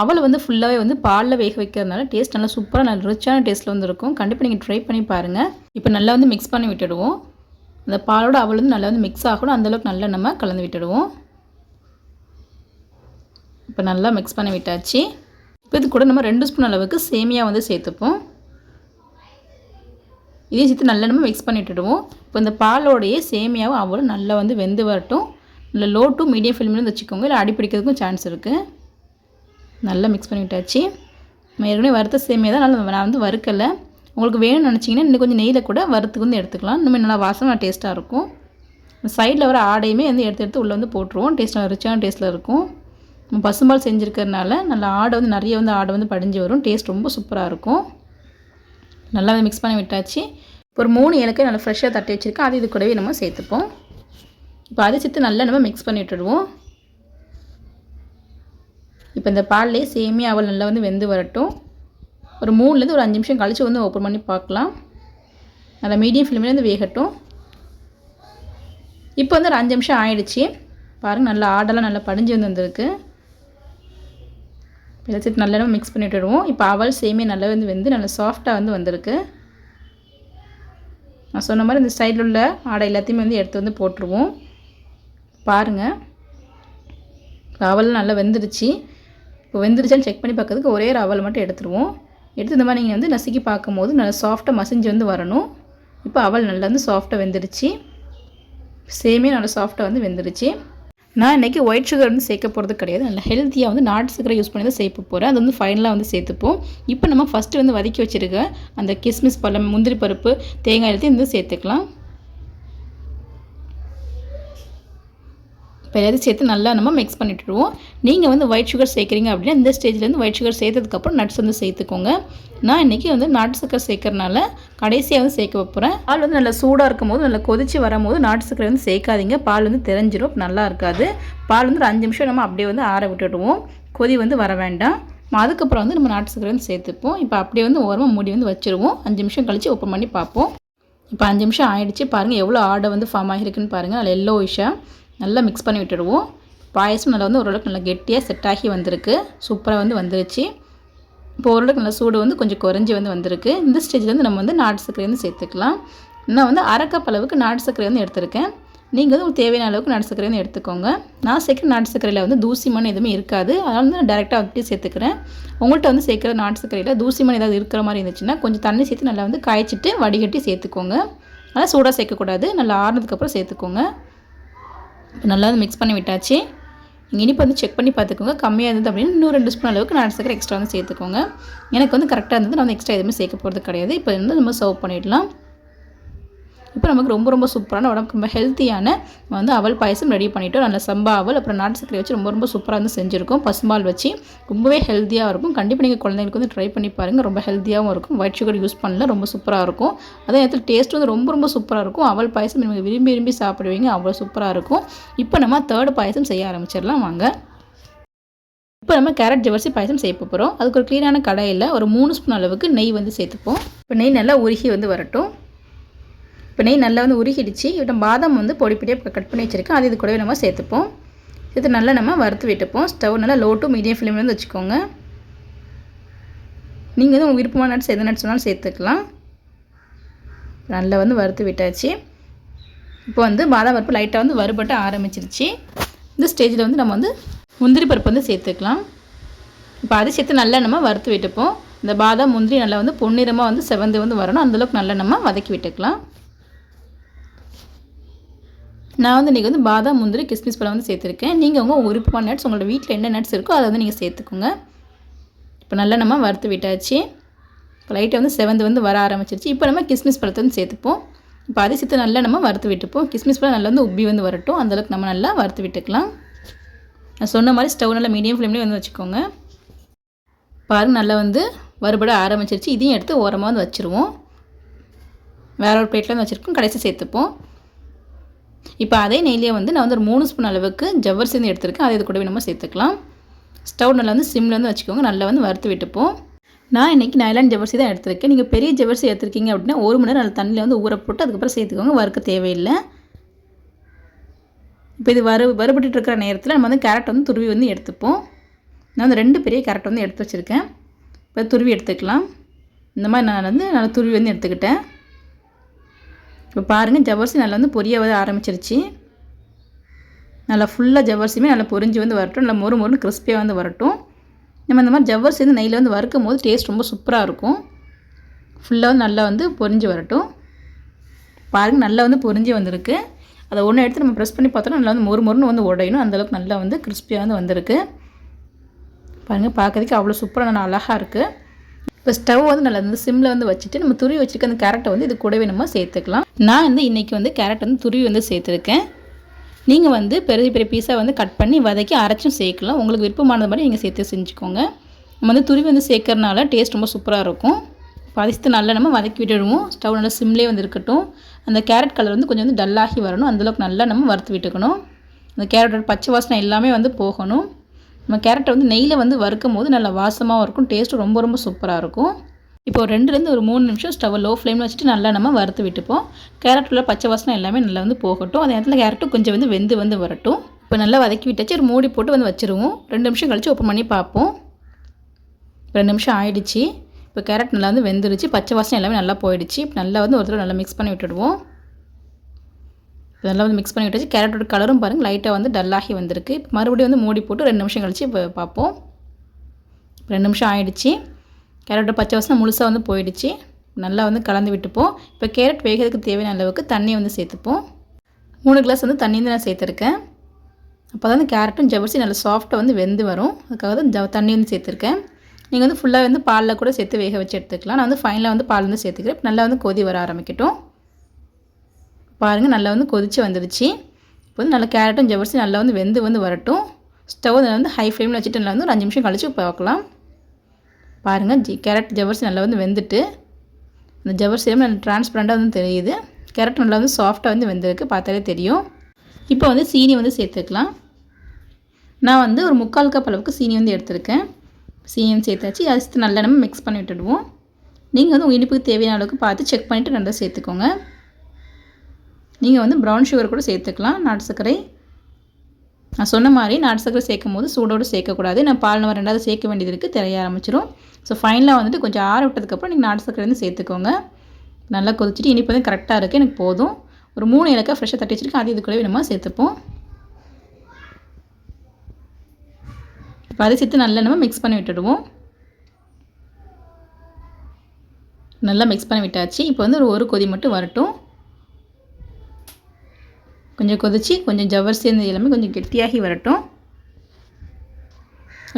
அவளை வந்து ஃபுல்லாகவே வந்து பாலில் வேக வைக்கிறதுனால டேஸ்ட் நல்லா சூப்பராக நல்ல ரிச்சான டேஸ்ட்டில் வந்து இருக்கும். கண்டிப்பாக நீங்கள் ட்ரை பண்ணி பாருங்கள் இப்போ நல்லா வந்து மிக்ஸ் பண்ணி விட்டுடுவோம். அந்த பாலோட அவள் வந்து நல்லா வந்து மிக்ஸ் ஆகணும். அந்தளவுக்கு நல்லா நம்ம கலந்து விட்டுடுவோம். இப்போ நல்லா மிக்ஸ் பண்ணி விட்டாச்சு. இப்போ இது கூட நம்ம ரெண்டு ஸ்பூன் அளவுக்கு சேமியா வந்து சேர்த்துப்போம். இதையும் சேர்த்து நல்லா நம்ம மிக்ஸ் பண்ணிட்டுடுவோம். இப்போ இந்த பாலோடையே சேமியாவும் அவ்வளோ நல்லா வந்து வெந்து வரட்டும். இல்லை லோ டு மீடியம் வந்து வச்சுக்கோங்க. இல்லை அடிப்பிடிக்கிறதுக்கும் சான்ஸ் இருக்குது நல்லா மிக்ஸ் பண்ணிவிட்டாச்சு நம்ம ஏற்கனவே வறுத்த சேமியா தான் நல்லா நான் வந்து வறுக்கலை. உங்களுக்கு வேணும்னு நினச்சிங்கன்னா இன்னும் கொஞ்சம் நெய்யில் கூட வறுத்துக்கு வந்து எடுத்துக்கலாம். இன்னும் நல்லா வாசனை டேஸ்ட்டாக இருக்கும். சைடில் வர ஆடையுமே வந்து எடுத்து எடுத்து உள்ளே வந்து போட்டுருவோம். டேஸ்ட்டாக ரிச்சான டேஸ்ட்டில் இருக்கும். நம்ம பசும்பால் செஞ்சுருக்கிறதுனால நல்லா ஆடை வந்து நிறைய வந்து ஆடை வந்து படிஞ்சு வரும். டேஸ்ட் ரொம்ப சூப்பராக இருக்கும். நல்லா வந்து மிக்ஸ் பண்ணி விட்டாச்சு. இப்போ ஒரு மூணு இலக்கை நல்லா ஃப்ரெஷ்ஷாக தட்டி வச்சுருக்கேன். அது இது கூடவே நம்ம சேர்த்துப்போம். இப்போ அதை சேர்த்து நல்லா நம்ம மிக்ஸ் பண்ணி விட்டுடுவோம். இப்போ இந்த பால்லே சேமியா அவள் நல்லா வந்து வெந்து வரட்டும். ஒரு மூணுலேருந்து ஒரு அஞ்சு நிமிஷம் கழித்து வந்து ஓப்பன் பண்ணி பார்க்கலாம். நல்லா மீடியம் ஃப்ளேம்லேருந்து வேகட்டும். இப்போ வந்து ஒரு அஞ்சு நிமிஷம் ஆயிடுச்சு. பாருங்கள் நல்லா ஆடெல்லாம் நல்லா படிஞ்சு வந்து வந்திருக்கு. இதை சேர்த்து நல்லா மிக்ஸ் பண்ணிட்டு விடுவோம் இப்போ அவல் சேமியா நல்லா வந்து வெந்து நல்லா சாஃப்டாக வந்து வந்திருக்கு. நான் சொன்ன மாதிரி இந்த சைடில் உள்ள ஆடை எல்லாத்தையுமே வந்து எடுத்து வந்து போட்டுருவோம். பாருங்கள் அவல் நல்லா வெந்துருச்சு. இப்போ வெந்துருச்சான்னு செக் பண்ணி பார்க்கறதுக்கு ஒரே ஒரு அவல் மட்டும் எடுத்துருவோம். எடுத்து இந்த மாதிரி நீங்கள் வந்து நசுக்கி பார்க்கும்போது நல்லா சாஃப்டாக மசிஞ்சு வந்து வரணும். இப்போ அவல் நல்லா வந்து சாஃப்டாக வெந்துருச்சு. சேமே நல்லா சாஃப்டாக வந்து வெந்துருச்சு. நான் இன்றைக்கி ஒயிட் சுகர் வந்து சேர்க்க போகிறது கிடையாது. நல்லா ஹெல்த்தியாக வந்து நாட்டு சக்கரை யூஸ் பண்ணி தான் சேர்க்க போகிறேன் அது வந்து ஃபைனலாக வந்து சேர்த்துப்போம். இப்போ நம்ம ஃபஸ்ட்டு வந்து வதக்கி வச்சுருக்க அந்த கிஸ்மிஸ் பழம் முந்திரி பருப்பு தேங்காய் எடுத்து வந்து சேர்த்துக்கலாம். இப்போ எல்லாத்தையும் சேர்த்து நல்லா நம்ம மிக்ஸ் பண்ணிட்டுருவோம். நீங்கள் வந்து ஒயிட் சுகர் சேர்க்குறீங்க அப்படின்னா இந்த ஸ்டேஜ்லேருந்து ஒயிட் சுகர் சேர்த்ததுக்கப்புறம் நட்ஸ் வந்து சேர்த்துக்கோங்க. நான் இன்றைக்கி வந்து நாட்டு சக்கரை சேர்க்கறனால கடைசியாக வந்து சேர்க்க வைப்பேன் பால் வந்து நல்லா சூடாக இருக்கும் போது நல்லா கொதிச்சு வரும்போது நாட்டு சக்கரை வந்து சேர்க்காதீங்க. பால் வந்து தெரிஞ்சிடும் நல்லா இருக்காது. பால் வந்து ஒரு அஞ்சு நிமிஷம் நம்ம அப்படியே வந்து ஆற விட்டுடுவோம். கொதி வந்து வர வேண்டாம். அதுக்கப்புறம் வந்து நம்ம நாட்டு சக்கரை வந்து சேர்த்துப்போம். இப்போ அப்படியே வந்து ஓரமாக மூடி வந்து வச்சுருவோம். அஞ்சு நிமிஷம் கழித்து ஓப்பன் பண்ணி பார்ப்போம். இப்போ அஞ்சு நிமிஷம் ஆயிடுச்சு. பாருங்கள் எவ்வளோ ஆடை வந்து ஃபார்ம் ஆகிருக்குன்னு பாருங்கள் அதில் எல்லோ விஷயம் நல்லா மிக்ஸ் பண்ணி விட்டுடுவோம் பாயசம் நல்லா வந்து ஓரளவுக்கு நல்லா கெட்டியாக செட் ஆகி வந்திருக்கு. சூப்பராக வந்து வந்துருச்சு. இப்போ ஓரளவுக்கு நல்லா சூடு வந்து கொஞ்சம் குறைஞ்சி வந்து வந்திருக்கு. இந்த ஸ்டேஜில் வந்து நம்ம வந்து நாட்டு சர்க்கரை வந்து சேர்த்துக்கலாம். நான் வந்து அரைக்கப் அளவுக்கு நாட்டு சர்க்கரை வந்து எடுத்திருக்கேன். நீங்கள் வந்து உங்களுக்கு தேவையான அளவுக்கு நாட்டு சர்க்கரை வந்து எடுத்துக்கோங்க. நான் சேர்க்குற நாட்டு சர்க்கரையில் வந்து தூசி மண் எதுவுமே இருக்காது. அதனால் வந்து நான் டேரெக்டாக அப்படியே சேர்த்துக்கிறேன். உங்கள்கிட்ட வந்து சேர்க்குற நாட்டு சர்க்கரையில் தூசி மண் ஏதாவது இருக்கிற மாதிரி இருந்துச்சுன்னா கொஞ்சம் தண்ணி சேர்த்து நல்லா வந்து காய்ச்சிட்டு வடிகட்டி சேர்த்துக்கோங்க. அதனால் சூடாக சேர்க்கக்கூடாது. நல்லா ஆறுனதுக்கப்புறம் சேர்த்துக்கோங்க. நல்லா வந்து மிக்ஸ் பண்ணி விட்டாச்சு. நீங்கள் இனிப்பு வந்து செக் பண்ணி பார்த்துக்கோங்க. கம்மியாக இருந்தது அப்படின்னு இன்னும் ரெண்டு ஸ்பூன் அளவுக்கு நாட்டு சக்கரை எக்ஸ்ட்ரா வந்து சேர்த்துக்கோங்க. எனக்கு வந்து கரெக்டாக இருந்தது. நான் வந்து எக்ஸ்ட்ரா எதுவுமே சேர்க்க போகிறது கிடையாது. இப்போ வந்து நம்ம சர்வ் பண்ணிடலாம். இப்போ நமக்கு ரொம்ப ரொம்ப சூப்பரான உடம்புக்கு ரொம்ப ஹெல்த்தியான வந்து அவல் பாயசம் ரெடி பண்ணிவிட்டோம் நல்ல சம்பா அவல் அப்புறம் நாட்டு சர்க்கரை வச்சு ரொம்ப ரொம்ப சூப்பராக வந்து செஞ்சுருக்கோம். பசும்பால் வச்சு ரொம்பவே ஹெல்த்தியாக இருக்கும். கண்டிப்பாக நீங்கள் குழந்தைங்களுக்கு வந்து ட்ரை பண்ணி பாருங்கள் ரொம்ப ஹெல்த்தியாகவும் இருக்கும். ஒயிட் சுகர் யூஸ் பண்ணல ரொம்ப சூப்பராக இருக்கும். அதே நேரத்தில் டேஸ்ட் வந்து ரொம்ப ரொம்ப சூப்பராக இருக்கும். அவல் பாயசம் நீங்கள் விரும்பி விரும்பி சாப்பிடுவீங்க அவ்வளோ சூப்பராக இருக்கும். இப்போ நம்ம தேர்ட் பாயசம் செய்ய ஆரம்பிச்சிடலாம். வாங்க. இப்போ நம்ம கேரட் ஜவர்சி பாயசம் செய்ய போகிறோம் அதுக்கு ஒரு க்ளீனான கடையில் ஒரு மூணு ஸ்பூன் அளவுக்கு நெய் வந்து சேர்த்துப்போம். இப்போ நெய் நல்லா உருகி வந்து வரட்டும். இப்போ நெய் நல்லா வந்து உருகிடுச்சு. இப்போ பாதாம் வந்து பொடி பொடியாக கட் பண்ணி வச்சுருக்கேன். அது இது கூடவே நம்ம சேர்த்துப்போம். இது நல்லா நம்ம வறுத்து விட்டுப்போம். ஸ்டவ் நல்லா லோ டு மீடியம் ஃப்ளேமில் வந்து வச்சுக்கோங்க. நீங்கள் வந்து உங்கள் விருப்பமான நட்ஸ் எந்த நட்ஸ் வேணாலும் சேர்த்துக்கலாம். நல்லா வந்து வறுத்து விட்டாச்சு. இப்போ வந்து பாதாம் பருப்பு லைட்டாக வந்து வறுபட்டு ஆரம்பிச்சிருச்சு. இந்த ஸ்டேஜில் வந்து நம்ம வந்து முந்திரி பருப்பு வந்து சேர்த்துக்கலாம். இப்போ அதை சேர்த்து நல்லா நம்ம வறுத்து விட்டுப்போம். இந்த பாதாம் முந்திரி நல்லா வந்து பொன்னிறமாக வந்து செவந்து வந்து வரணும். அந்தளவுக்கு நல்லா நம்ம வதக்கி விட்டுக்கலாம். நான் வந்து இன்றைக்கி வந்து பாதாம் முந்திரி கிஸ்மிஸ் பழம் வந்து சேர்த்துருக்கேன். நீங்கள் உங்கள் விருப்பமான நட்ஸ் உங்களோட வீட்டில் என்ன நட்ஸ் இருக்கோ அதை வந்து நீங்கள் சேர்த்துக்கோங்க. இப்போ நல்லா நம்ம வறுத்து விட்டாச்சு. இப்போ லைட்டை வந்து செவந்து வந்து வர ஆரம்பிச்சிருச்சு. இப்போ நம்ம கிஸ்மிஸ் பழத்தை வந்து சேர்த்துப்போம். இப்போ அதை சேர்த்து நல்லா நம்ம வறுத்து விட்டுப்போம். கிஸ்மிஸ் பழம் நல்லா வந்து உப்பி வந்து வரட்டும். அந்தளவுக்கு நம்ம நல்லா வறுத்து விட்டுக்கலாம். நான் சொன்ன மாதிரி ஸ்டவ் நல்லா மீடியம் ஃப்ளேம்லேயே வந்து வச்சுக்கோங்க. பாருங்கள் நல்லா வந்து வறுபட ஆரம்பிச்சிருச்சு. இதையும் எடுத்து ஓரமாக வந்து வச்சுருவோம். வேற ஒரு பிளேட்டில் வந்து வச்சுருக்கோம். கடைசி சேர்த்துப்போம். இப்போ அதே நெய்லேயே வந்து நான் வந்து ஒரு மூணு ஸ்பூன் அளவுக்கு ஜவ்வரிசி வந்து எடுத்துருக்கேன். அதை இது கூடவே நம்ம சேர்த்துக்கலாம். ஸ்டவ் நல்லா வந்து சிம்மில் வந்து வச்சுக்கோங்க. நல்லா வந்து வறுத்து விட்டுப்போம். நான் இன்றைக்கி நைலான் ஜவ்வரிசி தான் எடுத்திருக்கேன். நீங்கள் பெரிய ஜவ்வரிசி எடுத்துருக்கீங்க அப்படின்னா ஒரு மணி நேரம் தண்ணியில் வந்து ஊற போட்டு அதுக்கப்புறம் சேர்த்துக்கோங்க. வறுக்க தேவையில்லை. இப்போ இது வறு வறுபட்டு இருக்கிற நேரத்தில் நம்ம வந்து கேரட் வந்து துருவி வந்து எடுத்துப்போம். நான் வந்து ரெண்டு பெரிய கேரட் வந்து எடுத்து வச்சுருக்கேன். இப்போ துருவி எடுத்துக்கலாம். இந்த மாதிரி நான் வந்து நல்லா துருவி வந்து எடுத்துக்கிட்டேன். இப்போ பாருங்கள் ஜவ்வரிசி நல்லா வந்து பொரிய வந்து ஆரம்பிச்சிருச்சு. நல்லா ஃபுல்லாக ஜவ்வரிசியுமே நல்லா பொரிஞ்சு வந்து வரட்டும். நல்லா மொறு மொறுன்னு கிறிஸ்பியாக வந்து வரட்டும். நம்ம இந்த மாதிரி ஜவ்வரிசி வந்து நெய்யில் வந்து வறுக்கும் போது டேஸ்ட் ரொம்ப சூப்பராக இருக்கும். ஃபுல்லாக வந்து நல்லா வந்து பொரிஞ்சு வரட்டும். பாருங்கள் நல்லா வந்து பொரிஞ்சு வந்திருக்கு. அதை ஒன்று எடுத்து நம்ம ப்ரெஸ் பண்ணி பார்த்தோம்னா நல்லா வந்து மொறு மொறுன்னு வந்து உடையணும். அந்தளவுக்கு நல்லா வந்து கிறிஸ்பியாக வந்து வந்திருக்கு. பாருங்கள் பார்க்கறதுக்கு அவ்வளோ சூப்பராக நல்லா அழகாக இருக்குது இப்போ ஸ்டவ் வந்து நல்லா வந்து சிம்மில் வந்து வச்சுட்டு நம்ம துருவி வச்சுருக்க அந்த கேரட்டை வந்து இது கூடவே நம்ம சேர்த்துக்கலாம். நான் வந்து இன்றைக்கி வந்து கேரட் வந்து துருவி வந்து சேர்த்துருக்கேன். நீங்கள் வந்து பெரிய பெரிய பீஸாக வந்து கட் பண்ணி வதக்கி அரைச்சும் சேர்க்கலாம். உங்களுக்கு விருப்பமானது மாதிரி நீங்கள் சேர்த்து செஞ்சுக்கோங்க. நம்ம வந்து துருவி வந்து சேர்க்கறனால டேஸ்ட் ரொம்ப சூப்பராக இருக்கும். பதித்து நல்லா நம்ம வதக்கி விட்டுடுவோம். ஸ்டவ் நல்லா சிம்லேயே வந்து இருக்கட்டும். அந்த கேரட் கலர் வந்து கொஞ்சம் வந்து டல்லாகி வரணும். அந்தளவுக்கு நல்லா நம்ம வறுத்து விட்டுக்கணும். அந்த கேரட்டோட பச்சை வாசனை எல்லாமே வந்து போகணும். நம்ம கேரட்டை வந்து நெய்யில் வந்து வறுக்கும் போது நல்லா வாசமாகவும் இருக்கும் டேஸ்ட்டும் ரொம்ப ரொம்ப சூப்பராக இருக்கும். இப்போ ரெண்டுலேருந்து ஒரு மூணு நிமிஷம் ஸ்டவ் லோ ஃப்ளேமில் வச்சுட்டு நல்லா நம்ம வறுத்து விட்டுப்போம். கேரட்டில் பச்சை வாசனை எல்லாமே நல்லா வந்து போகட்டும். அதே நேரத்தில் கேரட்டும் கொஞ்சம் வந்து வெந்து வந்து வரட்டும். இப்போ நல்லா வதக்கி விட்டாச்சு ஒரு மூடி போட்டு வந்து வச்சுருவோம். ரெண்டு நிமிஷம் கழித்து ஓப்பன் பண்ணி பார்ப்போம். ரெண்டு நிமிஷம் ஆயிடுச்சு. இப்போ கேரட் நல்லா வந்து வெந்துருச்சு பச்சை வாசனை எல்லாமே நல்லா போயிடுச்சு. இப்போ நல்லா வந்து ஒரு தடவை நல்லா மிக்ஸ் பண்ணி விட்டுடுவோம். இதெல்லாம் வந்து மிக்ஸ் பண்ணி விட்டாச்சு கேரட்டோட கலரும் பாருங்கள் லைட்டாக வந்து டல்லாகி வந்திருக்கு. இப்போ மறுபடியும் வந்து மூடி போட்டு ரெண்டு நிமிஷம் கழித்து இப்போ பார்ப்போம். ரெண்டு நிமிஷம் ஆயிடுச்சு. கேரட்டோட பச்சை வாசனை முழுசாக வந்து போயிடுச்சு. நல்லா வந்து கலந்து விட்டுப்போம். இப்போ கேரட் வேகிறதுக்கு தேவையான அளவுக்கு தண்ணியை வந்து சேர்த்துப்போம். மூணு கிளாஸ் வந்து தண்ணி வந்து நான் சேர்த்துருக்கேன். அப்போ தான் கேரட்டும் ஜவர்சி நல்லா சாஃப்டாக வந்து வெந்து வரும். அதுக்காக தான் ஜவ தண்ணி வந்து சேர்த்துருக்கேன். நீங்கள் வந்து ஃபுல்லாக வந்து பாலில் கூட சேர்த்து வேக வச்சு எடுத்துக்கலாம். நான் வந்து ஃபைனலாக வந்து பால் வந்து சேர்த்துக்கிறேன். நல்லா வந்து கொதி வர ஆரம்பிக்கட்டும். பாருங்கள் நல்லா வந்து கொதித்து வந்துடுச்சு. இப்போ வந்து நல்லா கேரட்டும் ஜவர்ஸும் நல்லா வந்து வெந்து வந்து வரட்டும். ஸ்டவ் வந்து ஹை ஃப்ளேமில் வச்சுட்டு நல்லா வந்து ஒரு அஞ்சு நிமிஷம் கழித்து பார்க்கலாம். பாருங்கள் ஜி கேரட் ஜவ்வரிசி நல்லா வந்து வெந்துட்டு அந்த ஜவ்வரிசி நல்லா டிரான்ஸ்பரண்ட்டாக வந்து தெரியுது. கேரட் நல்லா வந்து சாஃப்டாக வந்து வெந்திருக்கு பார்த்தாலே தெரியும். இப்போ வந்து சீனி வந்து சேர்த்துக்கலாம். நான் வந்து ஒரு முக்கால் கப் அளவுக்கு சீனி வந்து எடுத்திருக்கேன். சீனி வந்து சேர்த்தாச்சு. அது நல்லா நம்ம மிக்ஸ் பண்ணி விட்டுடுவோம். நீங்கள் வந்து உங்கள் இனிப்புக்கு தேவையான அளவுக்கு பார்த்து செக் பண்ணிவிட்டு நல்லா சேர்த்துக்கோங்க. நீங்கள் வந்து ப்ரௌன் சுகர் கூட சேர்த்துக்கலாம். நாட்டு சர்க்கரை. நான் சொன்ன மாதிரி நாட்டு சர்க்கரை சேர்க்கும் போது சூடோடு சேர்க்கக்கூடாது. நான் பால் நம்ம ரெண்டாவது சேர்க்க வேண்டியது இருக்குது தெரிய ஆரம்பிச்சிடும் ஸோ ஃபைனலாக வந்துட்டு கொஞ்சம் ஆற விட்டதுக்கப்புறம் நீங்கள் நாட்டு சர்க்கரை வந்து சேர்த்துக்கோங்க. நல்லா கொதிச்சுட்டு இனிப்பு வந்து கரெக்டாக இருக்குது எனக்கு போதும். ஒரு மூணு இலக்காக ஃப்ரெஷ்ஷாக தட்டி வச்சுருக்கேன். அது இதுக்குள்ளே நம்ம சேர்த்துப்போம். இப்போ அதை சேர்த்து நல்லா நம்ம மிக்ஸ் பண்ணி விட்டுடுவோம். நல்லா மிக்ஸ் பண்ணி விட்டாச்சு. இப்போ வந்து ஒரு ஒரு கொதி மட்டும் வரட்டும். கொஞ்சம் கொதிச்சு கொஞ்சம் ஜவ்வரிசி இந்த எல்லாமே கொஞ்சம் கெட்டியாகி வரட்டும்.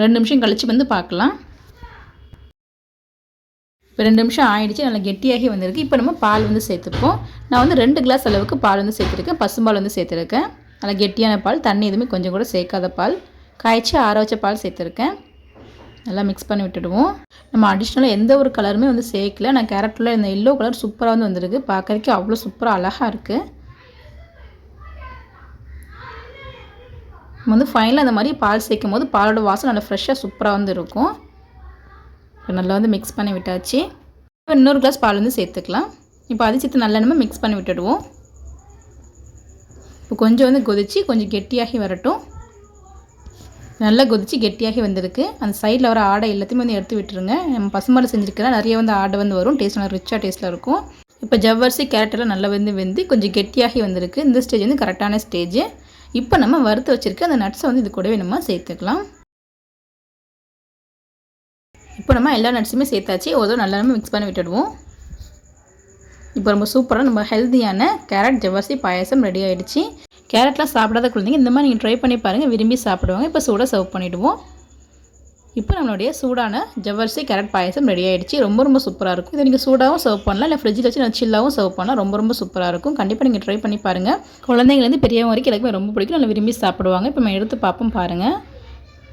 ரெண்டு நிமிஷம் கழித்து வந்து பார்க்கலாம். இப்போ ரெண்டு நிமிஷம் ஆயிடுச்சு நல்லா கெட்டியாகி வந்திருக்கு. இப்போ நம்ம பால் வந்து சேர்த்துப்போம். நான் வந்து ரெண்டு கிளாஸ் அளவுக்கு பால் வந்து சேர்த்துருக்கேன். பசும்பால் வந்து சேர்த்துருக்கேன். நல்லா கெட்டியான பால் தண்ணி எதுவுமே கொஞ்சம் கூட சேர்க்காத பால். காய்ச்சி ஆற வச்ச பால் சேர்த்துருக்கேன். நல்லா மிக்ஸ் பண்ணி விட்டுடுவோம். நம்ம அடிஷ்னலாக எந்த ஒரு கலருமே வந்து சேர்க்கல. நான் கேரட்டில் இந்த எல்லோ கலர் சூப்பராக வந்து வந்திருக்கு. பார்க்கறதுக்கு அவ்வளோ சூப்பராக அழகாக இருக்குது நம்ம வந்து ஃபைனலாக அந்த மாதிரி பால் சேர்க்கும் போது பாலோட வாசம் நல்லா ஃப்ரெஷ்ஷாக சூப்பராக வந்து இருக்கும். இப்போ நல்லா வந்து மிக்ஸ் பண்ணி விட்டாச்சு. இப்போ இன்னொரு கிளாஸ் பால் வந்து சேர்த்துக்கலாம். இப்போ அது சேர்த்து நல்லா நம்ம மிக்ஸ் பண்ணி விட்டுடுவோம். இப்போ கொஞ்சம் வந்து கொதித்து கொஞ்சம் கெட்டியாகி வரட்டும். நல்லா கொதித்து கெட்டியாகி வந்திருக்கு. அந்த சைடில் வர ஆடை எல்லாத்தையுமே வந்து எடுத்து விட்டுருங்க. நம்ம பசுமாலை செஞ்சுருக்கலாம் நிறைய வந்து ஆடை வந்து வரும். டேஸ்ட் நல்லா ரிச்சாக டேஸ்ட்டில் இருக்கும். இப்போ ஜவ்வரிசி கேரட்டெல்லாம் நல்லா வந்து வெந்து கொஞ்சம் கெட்டியாகி வந்திருக்கு. இந்த ஸ்டேஜ் வந்து கரெக்டான ஸ்டேஜ் இப்போ நம்ம வறுத்து வச்சுருக்க அந்த நட்ஸை வந்து இது கூடவே நம்ம சேர்த்துக்கலாம். இப்போ நம்ம எல்லா நட்ஸுமே சேர்த்தாச்சு. ஒரு நல்லா நம்ம மிக்ஸ் பண்ணி விட்டுடுவோம். இப்போ ரொம்ப சூப்பராக நம்ம ஹெல்த்தியான கேரட் ஜவ்வரிசி பாயசம் ரெடி ஆகிடுச்சு கேரட்லாம் சாப்பிடாத குழந்தைங்க இந்த மாதிரி நீங்கள் ட்ரை பண்ணி பாருங்கள் விரும்பி சாப்பிடுவாங்க. இப்போ சூடாக சர்வ் பண்ணிவிடுவோம் இப்போ நம்மளுடைய சூடான ஜவ்வரிசி கேரட் பாயசம் ரெடி ஆகிடுச்சு ரொம்ப ரொம்ப சூப்பராக இருக்கும். இதை நீங்கள் சூடாகவும் சர்வ் பண்ணலாம். இல்லை ஃப்ரிட்ஜில் வச்சு நான் சில்லாகவும் சர்வ் பண்ணலாம். ரொம்ப ரொம்ப சூப்பராக இருக்கும். கண்டிப்பாக நீங்கள் ட்ரை பண்ணி பாருங்கள் குழந்தைங்கலேருந்து பெரியவங்க வரைக்கும் எல்லாருக்குமே ரொம்ப பிடிக்கும். நல்லா விரும்பி சாப்பிடுவாங்க. இப்போ நம்ம எடுத்து பார்ப்போம் பாருங்கள்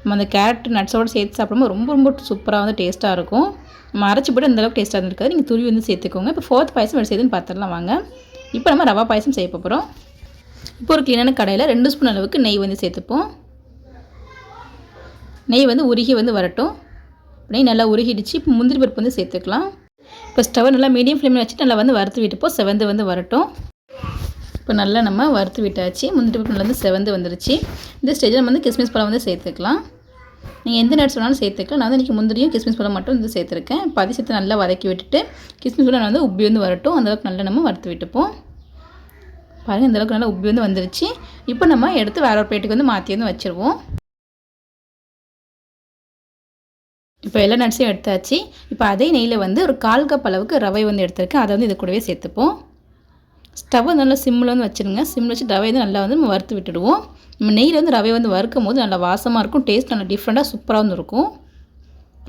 நம்ம அந்த கேரட் நட்ஸோடு சேர்த்து சாப்பிடும்போது ரொம்ப ரொம்ப சூப்பராக வந்து டேஸ்ட்டாக இருக்கும். நம்ம அரைச்சி போட்டு அந்தளவுக்கு டேஸ்ட்டாக இருக்காது நீங்கள் துருவி வந்து சேர்த்துக்கோங்க. இப்போ ஃபோர்த் பாயசம் எப்படி செய்யுதுன்னு பார்த்துடலாம் வாங்க. இப்போ நம்ம ரவா பாயசம் செய்ய போகிறோம் இப்போ ஒரு க்ளீனான கடையில் ரெண்டு ஸ்பூன் அளவுக்கு நெய் வந்து சேர்த்துப்போம். நெய் வந்து உருகி வந்து வரட்டும். நெய் நல்லா உருகிடுச்சு. இப்போ முந்திரி பருப்பு வந்து சேர்த்துக்கலாம். இப்போ ஸ்டவ் நல்லா மீடியம் ஃப்ளேமில் வச்சு நல்லா வந்து வறுத்து விட்டுப்போம் செவந்து வந்து வரட்டும். இப்போ நல்லா நம்ம வறுத்து விட்டாச்சு. முந்திரி பருப்பு நல்லா வந்து செவந்து வந்துருச்சு. இந்த ஸ்டேஜில் நம்ம வந்து கிஸ்மிஸ் பழம் வந்து சேர்த்துக்கலாம். நீங்கள் எந்த நட்ஸ் வேணாலும் சேர்த்துக்கலாம். நான் வந்து இன்றைக்கி முந்திரியும் கிஸ்மிஸ் பழம் மட்டும் வந்து சேர்த்துருக்கேன். இப்போ அதை சேர்த்து நல்லா வதக்கி விட்டுட்டு கிஸ்மிஸ் பழம் வந்து உப்பி வந்து வரட்டும். அந்தளவுக்கு நல்லா நம்ம வறுத்து விட்டுப்போம். பாருங்கள் இந்தளவுக்கு நல்லா உப்பி வந்து வந்துருச்சு. இப்போ நம்ம எடுத்து வேற ஒரு பிளேட்டுக்கு வந்து மாற்றி வந்து வச்சுருவோம். இப்போ எல்லா நட்ஸையும் எடுத்தாச்சு. இப்போ அதே நெய்யில் வந்து ஒரு கால் கப் அளவுக்கு ரவை வந்து எடுத்திருக்கேன். அதை வந்து இது கூடவே சேர்த்துப்போம். ஸ்டவ்வை நல்லா சிம்மில் வந்து வச்சுருங்க. சிம்மில் வச்சு ரவை வந்து நல்லா வந்து நம்ம வறுத்து விட்டுடுவோம். நம்ம நெய்யில் வந்து ரவை வந்து வறுக்கும் போது நல்லா வாசமாக இருக்கும். டேஸ்ட் நல்லா டிஃப்ரெண்ட்டாக சூப்பராக வந்து இருக்கும்.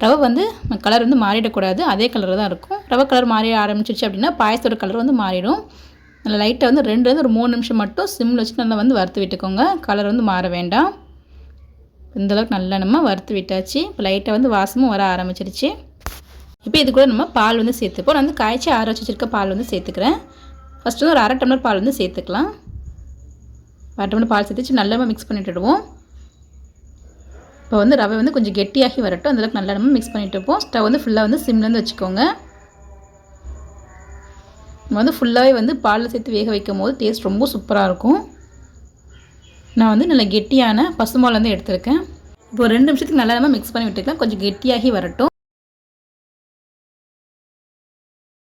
ரவை வந்து கலர் வந்து மாறிடக்கூடாது. அதே கலர் தான் இருக்கும். ரவை கலர் மாறி ஆரம்பிச்சிருச்சு அப்படின்னா பாயசத்தோட கலர் வந்து மாறிடும். நல்லா லைட்டாக வந்து ரெண்டு வந்து ஒரு மூணு நிமிஷம் மட்டும் சிம்மில் வச்சு நல்லா வந்து வறுத்து விட்டுக்கோங்க. கலர் வந்து மாற வேண்டாம். இந்தளவுக்கு நல்லா நம்ம வறுத்து விட்டாச்சு. இப்போ லைட்டாக வந்து வாசமும் வர ஆரம்பிச்சிருச்சு. இப்போ இது கூட நம்ம பால் வந்து சேர்த்துப்போம். நான் வந்து காய்ச்சி ஆற வச்சு வச்சுருக்க பால் வந்து சேர்த்துக்கிறேன். ஃபஸ்ட்டு வந்து ஒரு அரை டம்ளர் பால் வந்து சேர்த்துக்கலாம். அரை டம்ளர் பால் சேர்த்துச்சு நல்லா மிக்ஸ் பண்ணிட்டுடுவோம் இப்போ வந்து ரவை வந்து கொஞ்சம் கெட்டியாகி வரட்டும். அந்தளவுக்கு நல்லா நம்ம மிக்ஸ் பண்ணிட்டு இருப்போம் ஸ்டவ் வந்து ஃபுல்லாக வந்து சிம்லேருந்து வச்சுக்கோங்க. நம்ம வந்து ஃபுல்லாகவே வந்து பாலில் சேர்த்து வேக வைக்கும் போது டேஸ்ட் ரொம்ப சூப்பராக இருக்கும். நான் வந்து நல்ல கெட்டியான பசுமாலேருந்து வந்து எடுத்திருக்கேன். இப்போ ரெண்டு நிமிஷத்துக்கு நல்லா நம்ம மிக்ஸ் பண்ணி விட்டுக்கலாம். கொஞ்சம் கெட்டியாகி வரட்டும்.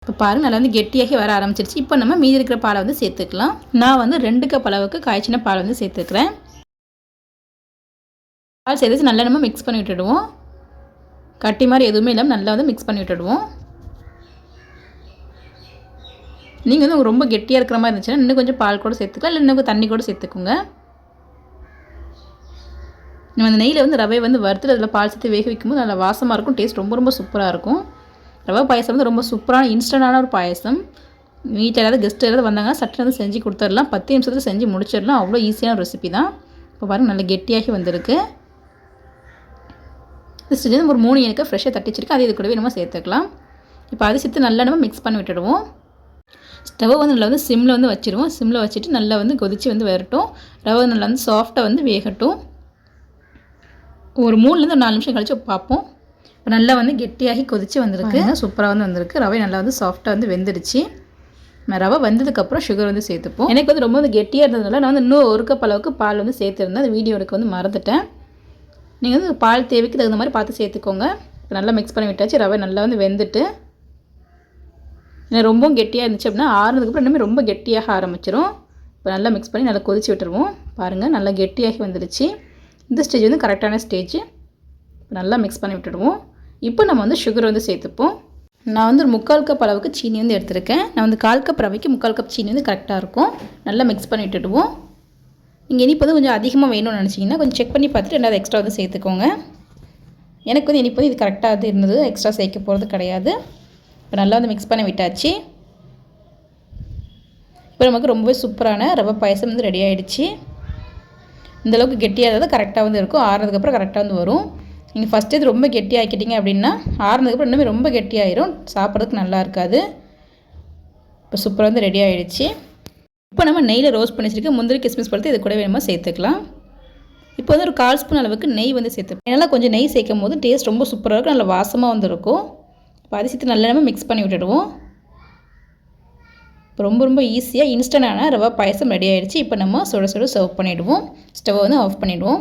இப்போ பாருங்கள் நல்லா வந்து கெட்டியாகி வர ஆரம்பிச்சிருச்சு. இப்போ நம்ம மீதி இருக்கிற பாலை வந்து சேர்த்துக்கலாம். நான் வந்து ரெண்டு கப் அளவுக்கு காய்ச்சின பால் வந்து சேர்த்துக்கிறேன். பால் சேர்த்து நல்லா நம்ம மிக்ஸ் பண்ணி விட்டுடுவோம். கட்டி மாதிரி எதுவுமே இல்லாமல் நல்லா வந்து மிக்ஸ் பண்ணி விட்டுடுவோம். நீங்கள் வந்து ரொம்ப கெட்டியாக இருக்கிற மாதிரி இருந்துச்சுன்னா இன்னும் கொஞ்சம் பால் கூட சேர்த்துக்கலாம். இல்லை இன்னும் தண்ணி கூட சேர்த்துக்கோங்க. நம்ம அந்த நெய்யில் வந்து ரவை வந்து வறுத்துட்டு அதில் பால் சேர்த்து வேக வைக்கும்போது நல்லா வாசமாக இருக்கும் டேஸ்ட் ரொம்ப ரொம்ப சூப்பராக இருக்கும். ரவை பாயசம் வந்து ரொம்ப சூப்பரான இன்ஸ்டண்ட்டான ஒரு பாயசம். வீட்டில் ஏதாவது கெஸ்ட் ஏதாவது வந்தாங்கன்னா சட்டை வந்து செஞ்சு கொடுத்துடலாம். பத்து நிமிஷத்தில் செஞ்சு முடிச்சிடலாம். அவ்வளோ ஈஸியான ரெசிபி தான். இப்போ பாருங்கள் நல்லா கெட்டியாகி வந்திருக்கு. ஸ்டேஜ் ஒரு மூணு எனக்கு ஃப்ரெஷ்ஷாக தட்டிச்சிருக்கு. அது இது கூடவே நம்ம சேர்த்துக்கலாம். இப்போ அது சேர்த்து நல்லா நம்ம மிக்ஸ் பண்ணி விட்டுடுவோம். ஸ்டவ் வந்து நல்லா வந்து சிம்மில் வந்து வச்சுருவோம். சிம்மில் வச்சுட்டு நல்லா வந்து கொதித்து வந்து வரட்டும். ரவை நல்லா வந்து சாஃப்டாக வந்து வேகட்டும். ஒரு மூணுலேருந்து ஒரு நாலு நிமிஷம் கழிச்சு பார்ப்போம். இப்போ நல்லா வந்து கெட்டியாகி கொதித்து வந்திருக்கு. சூப்பராக வந்து வந்திருக்கு. ரவை நல்லா வந்து சாஃப்டாக வந்து வெந்துடுச்சு. ரவை வந்ததுக்கப்புறம் சுகர் வந்து சேர்த்துப்போம். எனக்கு வந்து ரொம்ப வந்து கெட்டியாக இருந்ததுனால நான் வந்து இன்னும் ஒரு கப் அளவுக்கு பால் வந்து சேர்த்துருந்தேன். அந்த வீடியோ எடுக்க வந்து மறந்துட்டேன். நீங்கள் வந்து பால் தேவைக்கு தகுந்த மாதிரி பார்த்து சேர்த்துக்கோங்க. நல்லா மிக்ஸ் பண்ணி விட்டாச்சு. ரவை நல்லா வந்து வெந்துட்டு. ஏன்னா ரொம்பவும் கெட்டியாக இருந்துச்சு அப்படின்னா ஆறுனதுக்கப்புறம் இன்னுமே ரொம்ப கெட்டியாக ஆரம்பிச்சிடும் இப்போ நல்லா மிக்ஸ் பண்ணி நல்லா கொதிச்சு விட்டுருவோம். பாருங்கள் நல்லா கெட்டியாகி வந்துடுச்சு. இந்த ஸ்டேஜ் வந்து கரெக்டான ஸ்டேஜ் நல்லா மிக்ஸ் பண்ணி விட்டுடுவோம். இப்போ நம்ம வந்து சுகர் வந்து சேர்த்துப்போம். நான் வந்து ஒரு முக்கால் கப் அளவுக்கு சீனி வந்து எடுத்திருக்கேன். நான் வந்து கால் கப் ரவைக்கு முக்கால் கப் சீனி வந்து கரெக்டாக இருக்கும். நல்லா மிக்ஸ் பண்ணி விட்டுடுவோம். நீங்கள் இனிப்பு வந்து கொஞ்சம் அதிகமாக வேணும்னு நினச்சிங்கன்னா கொஞ்சம் செக் பண்ணி பார்த்துட்டு ரெண்டாவது எக்ஸ்ட்ரா வந்து சேர்த்துக்கோங்க. எனக்கு வந்து இனிப்பு வந்து இது கரெக்டாக வந்து இருந்தது. எக்ஸ்ட்ரா சேர்க்க போகிறது கிடையாது. இப்போ நல்லா வந்து மிக்ஸ் பண்ணி விட்டாச்சு. இப்போ நமக்கு ரொம்பவே சூப்பரான ரவை பாயசம் வந்து ரெடி ஆகிடுச்சு இந்தளவுக்கு கெட்டியாக இருந்தால் கரெக்டாக வந்து இருக்கும். ஆறுனதுக்கப்புறம் கரெக்டாக வந்து வரும். நீங்கள் ஃபஸ்ட்டு இது ரொம்ப கெட்டியாக்கிட்டிங்க அப்படின்னா ஆறுனதுக்கப்புறம் இன்னுமே ரொம்ப கெட்டியாயிரும். சாப்பிட்றதுக்கு நல்லா இருக்காது. இப்போ சூப்பராக வந்து ரெடி ஆகிடுச்சு இப்போ நம்ம நெய்யில் ரோஸ்ட் பண்ணி வச்சுருக்க முந்திரி கிஸ்மிஸ் பழத்தை இது கூட வேணுமா சேர்த்துக்கலாம். இப்போ வந்து ஒரு கால் ஸ்பூன் அளவுக்கு நெய் வந்து சேர்த்துப்போம் ஏன்னா கொஞ்சம் நெய் சேர்க்கும் போது டேஸ்ட் ரொம்ப சூப்பராக இருக்கும். நல்லா வாசமாக வந்துருக்கும். இப்போ அதை சேர்த்து நல்லா நம்ம மிக்ஸ் பண்ணி விட்டுடுவோம். ரொம்ப ரொம்ப ஈஸியாக இன்ஸ்டன்டான ரவா பாயசம் ரெடி ஆகிடுச்சு இப்போ நம்ம சுட சுட சர்வ் பண்ணிவிடுவோம் ஸ்டவ்வை வந்து ஆஃப் பண்ணிவிடுவோம்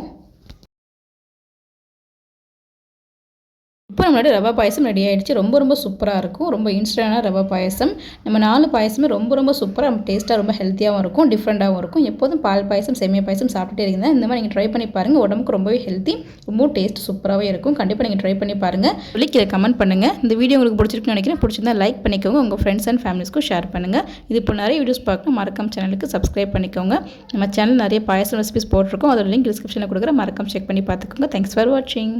இப்போ நம்மளோட ரவா பாயசம் ரெடி ஆகிடுச்சு ரொம்ப ரொம்ப சூப்பராக இருக்கும். ரொம்ப இன்ஸ்டன்டான ரவா பாயசம். நம்ம நாலு பாயசமே ரொம்ப ரொம்ப சூப்பராக நம்ம டேஸ்ட்டாக ரொம்ப ஹெல்த்தியாகவும் இருக்கும் டிஃப்ரெண்ட்டாகவும் இருக்கும். எப்போதும் பால் பாயசம் செமிய பாயசம் சாப்பிட்டுட்டே இருந்தால் இந்த மாதிரி நீங்கள் ட்ரை பண்ணி பாருங்கள் உடம்புக்கு ரொம்பவே ஹெல்த்தி ரொம்ப டேஸ்ட் சூப்பராகவே இருக்கும். கண்டிப்பாக நீங்கள் ட்ரை பண்ணி பாருங்கள் சொல்லி கமெண்ட் பண்ணுங்கள் இந்த வீடியோ உங்களுக்கு பிடிச்சிருக்குன்னு நினைக்கிறேன். பிடிச்சிருந்தா லைக் பண்ணிக்கோங்க. உங்கள் ஃப்ரெண்ட்ஸ் அண்ட் ஃபேமிலிஸ்க்கும் ஷேர் பண்ணுங்கள் இது இப்போ நிறைய வீடியோஸ் பார்க்கணும். மறக்காம சேனலுக்கு சப்ஸ்கிரைப் பண்ணிக்கோங்க. நம்ம சேனல் நிறைய பாயசம் ரெசிபிஸ் போட்டிருக்கோம். அதோட லிங்க் டிஸ்கிரிப்ஷனில் கொடுக்குற மறக்காம செக் பண்ணி பார்த்துக்கோங்க. தேங்க்ஸ் ஃபார் வாட்சிங்